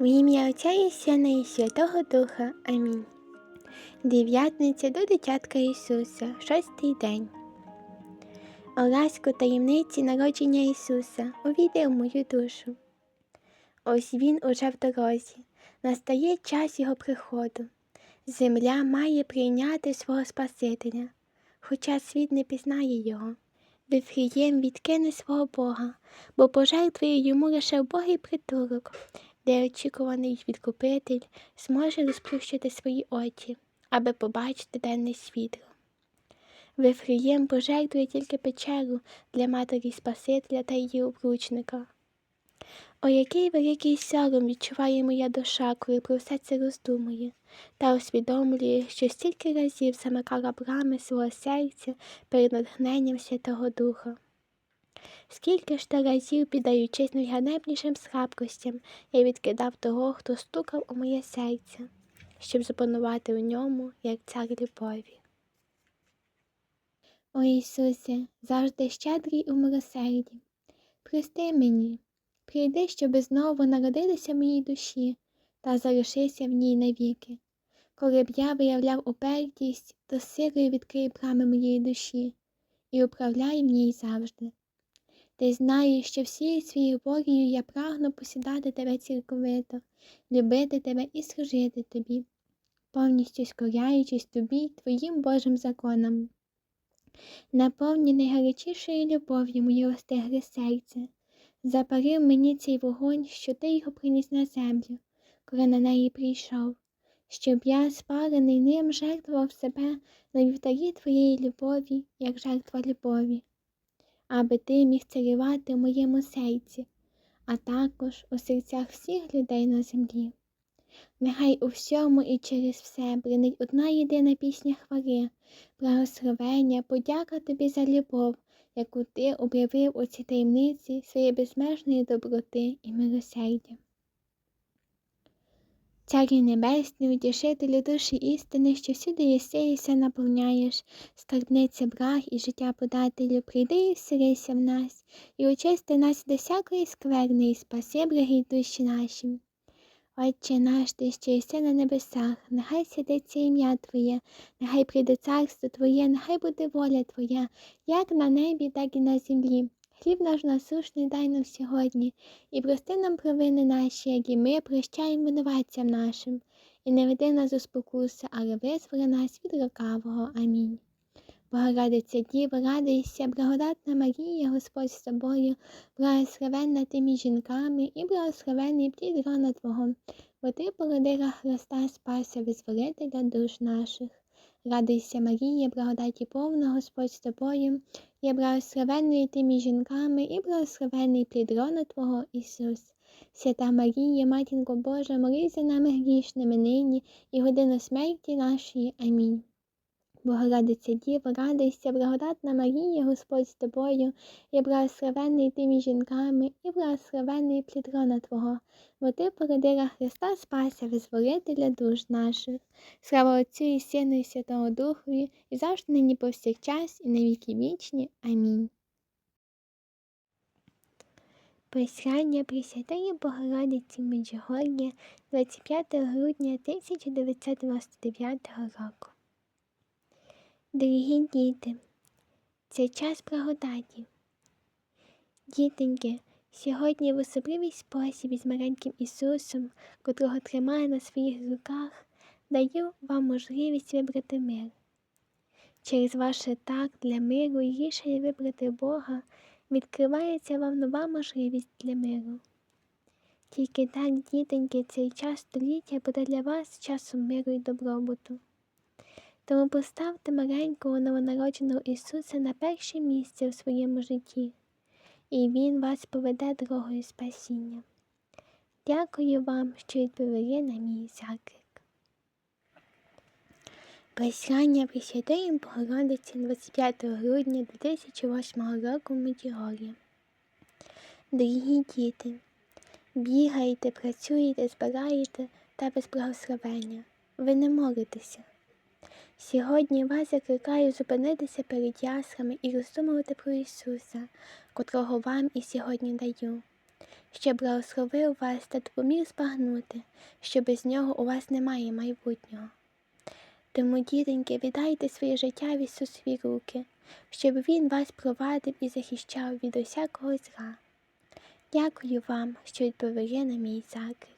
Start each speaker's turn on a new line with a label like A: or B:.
A: В ім'я Отця і Сина і Святого Духа. Амінь. Дев'ятниця до дитятка Ісуса, шостий день. О ласку таємниці народження Ісуса, увійди в мою душу. Ось Він уже в дорозі, настає час Його приходу. Земля має прийняти свого Спасителя, хоча світ не пізнає Його. Вифлієм відкине свого Бога, бо пожертвує йому лише Богий притулок, де очікуваний відкупитель зможе розплющити свої очі, аби побачити денне світло. Вифрієм пожертвує тільки печеру для матері Спасителя та її обручника. О, який великий сором відчуває моя душа, коли про все це роздумує, та усвідомлює, що стільки разів замикала брами свого серця перед натхненням Святого Духа. Скільки ж то разів, піддаючись найганебнішим слабкостям, я відкидав того, хто стукав у моє серце, щоб запанувати у ньому, як цар любові. О Ісусе, завжди щедрий у милосерді, прости мені, прийди, щоби знову народитися в моїй душі та залишися в ній навіки. Коли б я виявляв упертість, то силою відкрий брами моєї душі і управляй в ній завжди. Ти знаєш, що всією своєю волею я прагну посідати тебе цілковито, любити тебе і служити тобі, повністю скоряючись тобі, твоїм Божим законам. Наповні найгарячішою любов'ю моє остигле серце, запарив мені цей вогонь, що ти його приніс на землю, коли на неї прийшов, щоб я, спалений ним, жертвував себе на вівтарі твоєї любові, як жертва любові аби ти міг царювати в моєму серці, а також у серцях всіх людей на землі. Нехай у всьому і через все бринить одна єдина пісня хвали, благословення, подяка тобі за любов, яку ти об'явив у цій таємниці своєї безмежної доброти і милосердя. Царю Небесний, утішителю душі істини, що всюди і наповняєш, скарбниця брах і життя подателю, прийди і вселися в нас, і очисти нас до всякої скверни, і спаси, благі душі наші. Отче наш, ти, що на небесах, нехай святиться ім'я Твоє, нехай прийде царство Твоє, нехай буде воля Твоя, як на небі, так і на землі. Хліб наш насушний дай нам сьогодні, і прости нам провини наші, як і ми прощаємо винуватцям нашим, і не веди нас у спокуси, але визволи нас від лукавого. Амінь. Богородиця Діва, радуйся, благодатна Марія, Господь з тобою, благословенна ти між жінками, і благословенний плід рона Твого, бо ти породила Христа, спася, визволителя душ наших. Радуйся, Марія, благодаті повна, Господь з тобою, є благословенною ти між жінками і благословений плід рона Твого Ісус. Свята Марія, Матінко Божа, молись за нами грішними нині і годину смерті нашої. Амінь. Богородиця Діва, радуйся, благодатна Марія, Господь з тобою, і благословенний ти між жінками, і благословенний плід рона Твого, бо ти породила Христа Спася, визволителя душ наших. Слава Отцю і Сину, і Святого Духові, і завжди нині повсякчас, і на віки вічні. Амінь. Присягання Пресвятої Богородиці Меджугор'я 25 грудня 1999 року. Дорогі діти, це час благодаті. Дітеньки, сьогодні в особливий спосіб із маленьким Ісусом, котрого тримає на своїх руках, даю вам можливість вибрати мир. Через ваше так для миру і рішення вибрати Бога відкривається вам нова можливість для миру. Тільки так, дітеньки, цей час століття буде для вас часом миру і добробуту. Тому поставте маленького новонародженого Ісуса на перше місце в своєму житті, і Він вас поведе дорогою спасіння. Дякую вам, що відповіли на мій заклик. Присягання Пресвятої Богородиці 25 грудня 2008 року в Медjugorje. Дорогі діти, бігайте, працюєте, збираєте та без благословення. Ви не молитеся. Сьогодні вас закликаю зупинитися перед яслами і роздумувати про Ісуса, котрого вам і сьогодні даю. що благословив вас та допоміг збагнути, що без нього у вас немає майбутнього. Тому, дітоньки, віддайте своє життя в Ісусові руки, щоб Він вас провадив і захищав від усякого зла. Дякую вам, що відповіли на мій заклик.